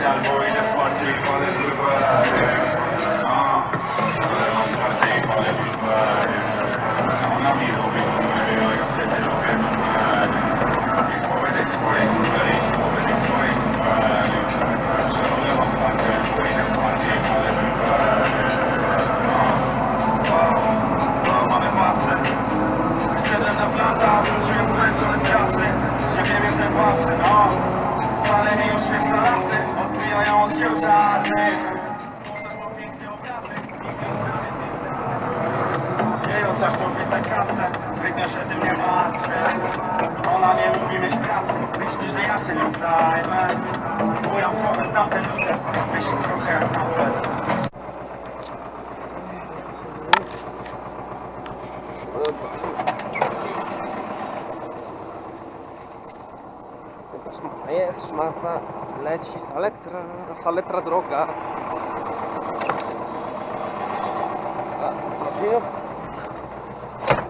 John Boy, the country, for this, river. Myśli trochę plec Jest szmata, leci saletra, saletra droga.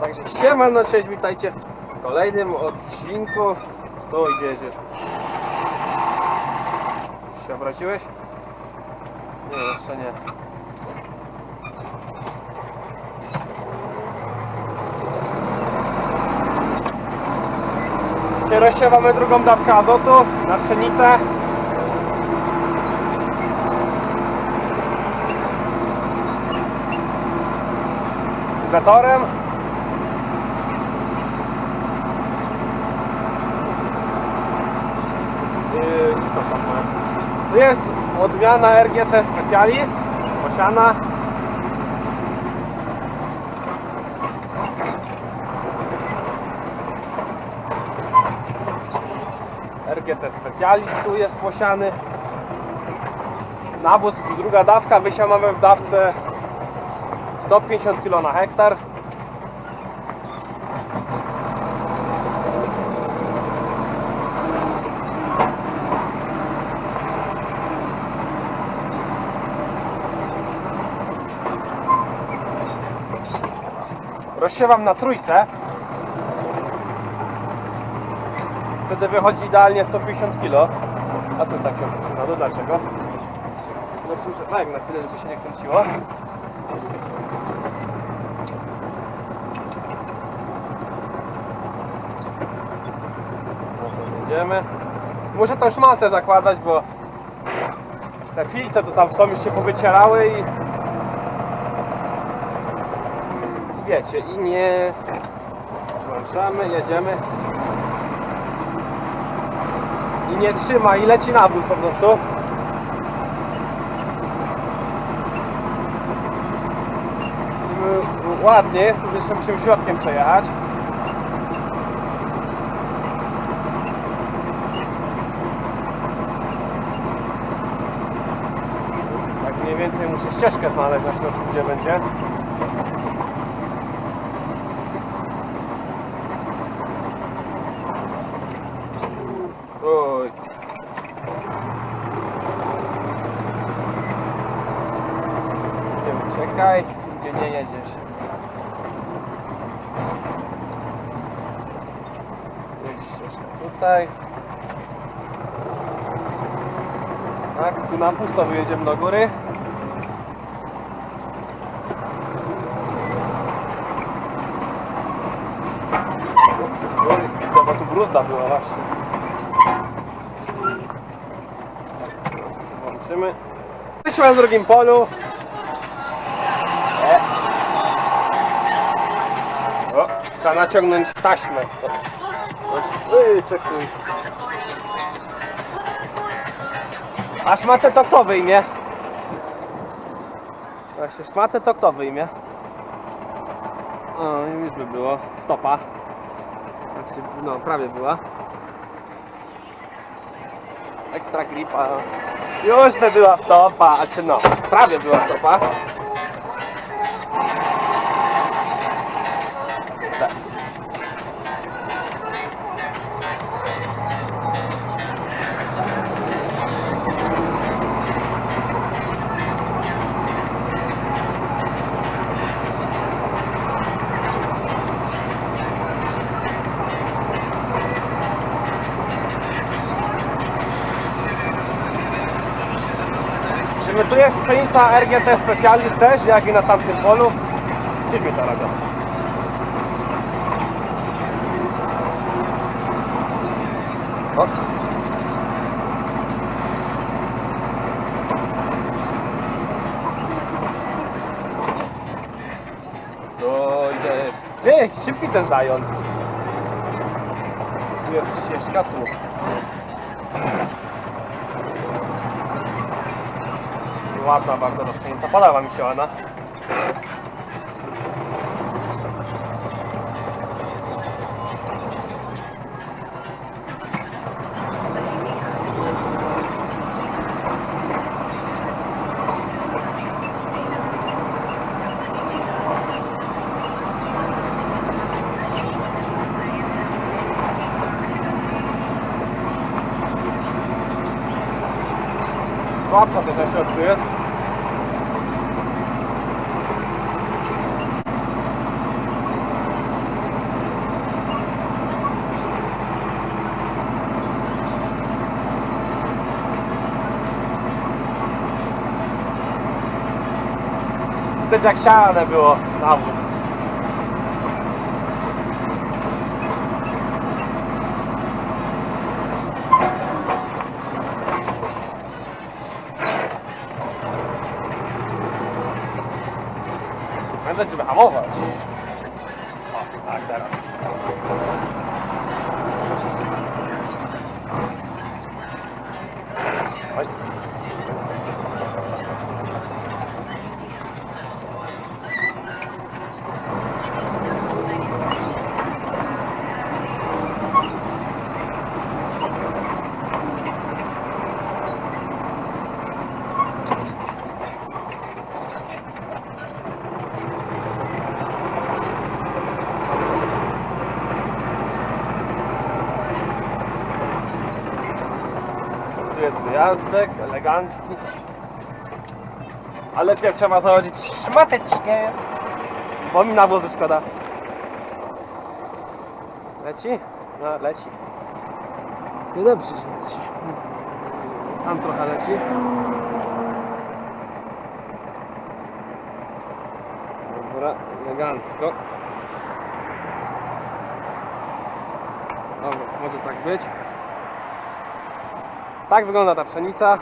Także siema, no cześć, witajcie w kolejnym odcinku. Stój, gdzie jedziesz? Się obraziłeś? Nie, jeszcze nie. Dzisiaj rozsiewamy drugą dawkę azotu na pszenicę. Zatorem. Yy, co tam ma? Jest odmiana RGT Specjalist, posiana. RGT Specjalist tu jest posiany. Nawóz, druga dawka, wysia mamy w dawce 150 kg na hektar. Rozsiewam na trójce. Wtedy wychodzi idealnie 150 kg. A tu tak się opuścił na dlaczego? No słyszę, tak, na chwilę, żeby się nie kręciło. No Jedziemy. Muszę tą szmatę zakładać, bo te filce to tam są już się powycierały i wiecie, i nie włączamy, jedziemy i nie trzyma i leci na wóz po prostu. Ładnie jest, tu jeszcze musimy środkiem przejechać. Tak mniej więcej muszę ścieżkę znaleźć na środku, gdzie będzie. Oj. Nie uciekaj, gdzie nie jedziesz. Jest ścieżka tutaj. Tak, tu na pusto wyjedziemy do góry. Chyba tu bruzda była właśnie. Włączymy. Jesteśmy na drugim polu. O, trzeba naciągnąć taśmę. Ej, czekuj. A szmatę to kto wyjmie? Właśnie, szmatę to kto wyjmie? O, już by było. Stopa. Znaczy, no, prawie była. Ekstra gripa. Już by była stopa, a czy no, prawie była stopa. Pszenica RGT Specialist też, jak i na tamtym polu? Dziwnie to robią. O. No jest. Ty, szybki ten zając. Tu jest ścieżka tu. Ładna bardzo rozpięca. Podoba mi się ona. Słabsza to na środku jest. Widać jak siane było zawód. Pamiętać, żeby hamować. O, tak, teraz. Oj. Tu jest wyjazdek, elegancki. Ale najpierw trzeba założyć szmateczkę. Bo mi nawozu szkoda. Leci? No, leci. No dobrze, że leci. Tam trochę leci. Dobra, elegancko. Dobra, może tak być. Tak wygląda ta pszenica.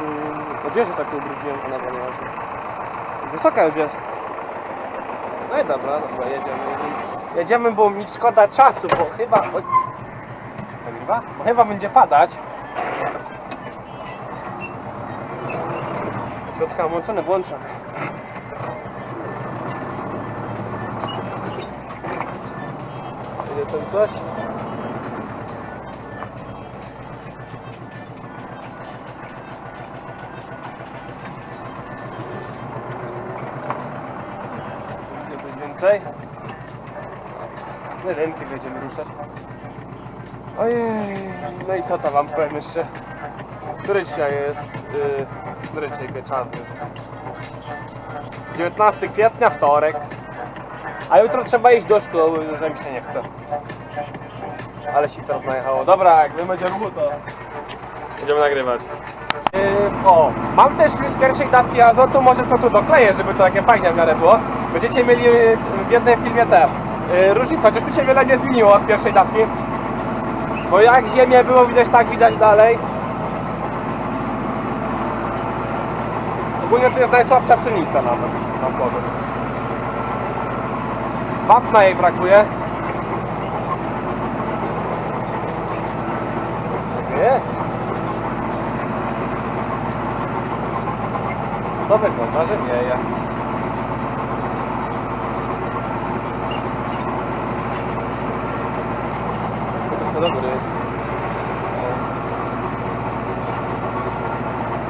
Mm, Gdzie się tak ubrudziłem, ona była nieważna. Wysoka jest. No i dobra, dobra, jedziemy. Jedziemy, bo mi szkoda czasu, bo chyba... Oj. Nagrywa? Bo chyba będzie padać. Środka włączone, włączone. Ile tam coś? Nie coś więcej. Jedynki będziemy ruszać. Ojej, no i co to wam powiem jeszcze? Który dzisiaj jest? Yy, który dzisiaj czas? 19 kwietnia, wtorek. A jutro trzeba iść do szkoły, że mi się nie chce. Ale się teraz najechało. Dobra, jak wy będzie ruchu, to będziemy nagrywać. Yy, o, mam też z pierwszej dawki azotu, może to tu dokleję, żeby to takie fajnie w miarę było. Będziecie mieli yy, w jednym filmie te yy, różnicę, chociaż tu się wiele nie zmieniło od pierwszej dawki. Bo jak ziemię było widać, tak widać dalej. Ogólnie to jest najsłabsza pszenica nawet, tam powiem. Wapna jej brakuje. Nie. To wygląda, że nie je. Dobry.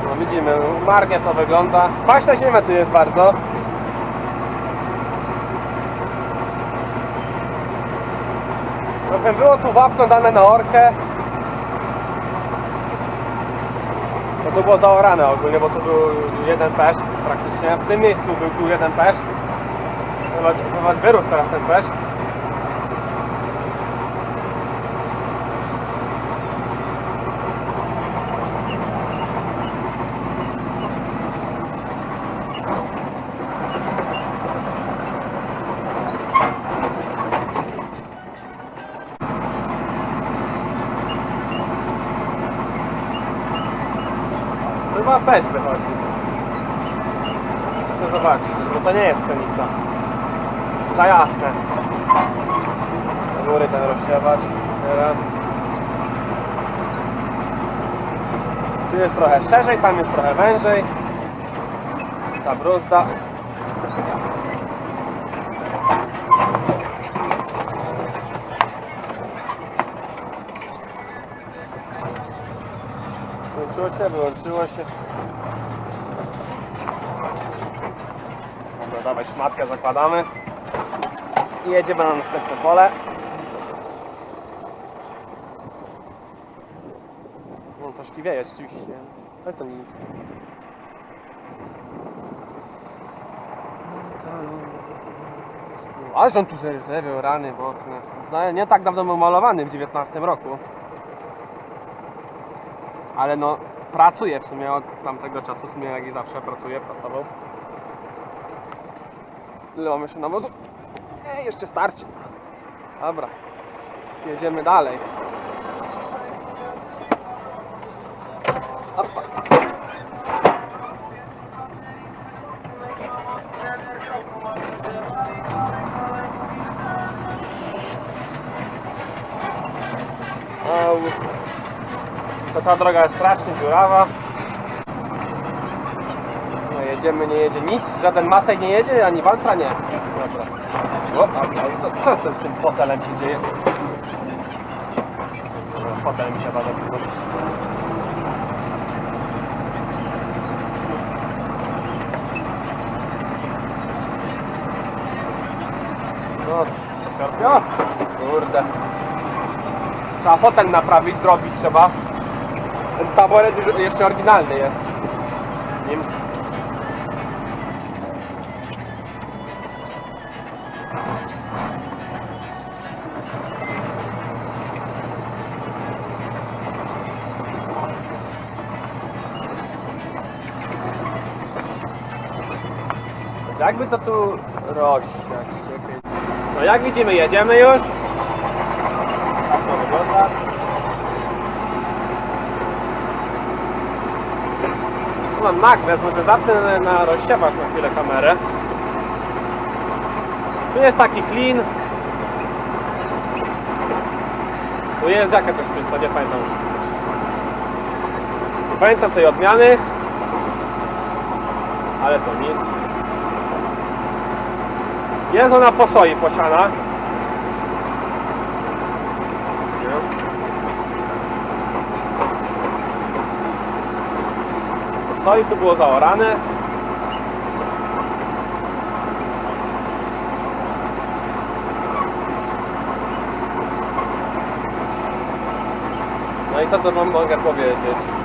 No widzimy, marnie to wygląda. Kwaśna ziemia tu jest bardzo. Trochę było tu wapno dane na orkę. No to było zaorane ogólnie, bo tu był jeden pesz praktycznie. W tym miejscu był tu jeden pesz. Chyba wyrósł teraz ten pesz. Też wychodzi. Chcę zobaczyć, bo to nie jest pszenica. Za jasne. Do góry ten rozsiewacz. Teraz. Tu jest trochę szerzej, tam jest trochę wężej. Ta bruzda. Włączyło się, wyłączyło się. Dobra, dawaj szmatkę zakładamy. I jedziemy na następne pole. No troszkę wieje rzeczywiście, ale to nic. Ale są tu zerzewią rany oknach. No, nie tak dawno był malowany w 19 roku. Ale no, pracuje w sumie od tamtego czasu, w sumie jak i zawsze pracuje, pracował. Ile mamy jeszcze nawozu? Nie, jeszcze starczy. Dobra, jedziemy dalej. Opa. Ta droga jest strasznie dziurawa. No jedziemy, nie jedzie nic. Żaden masek nie jedzie, ani Waltra nie. Dobra. O, a, a, co to z tym fotelem się dzieje? Z fotelem się bada. No, Skorpio? Kurde. Trzeba fotel naprawić, zrobić trzeba. Taboret już jeszcze oryginalny jest. Nim... Jakby to tu rozsiać? No jak widzimy, jedziemy już. Tak to wygląda. Tu mam magnes, może zapnę na, rozsiewacz na chwilę kamerę. Tu jest taki clean. Tu jest jaka jest szpryca, nie pamiętam. Nie pamiętam tej odmiany. Ale to nic. Jest ona po soi posiana. Soi tu było zaorane. No i co to wam mogę powiedzieć?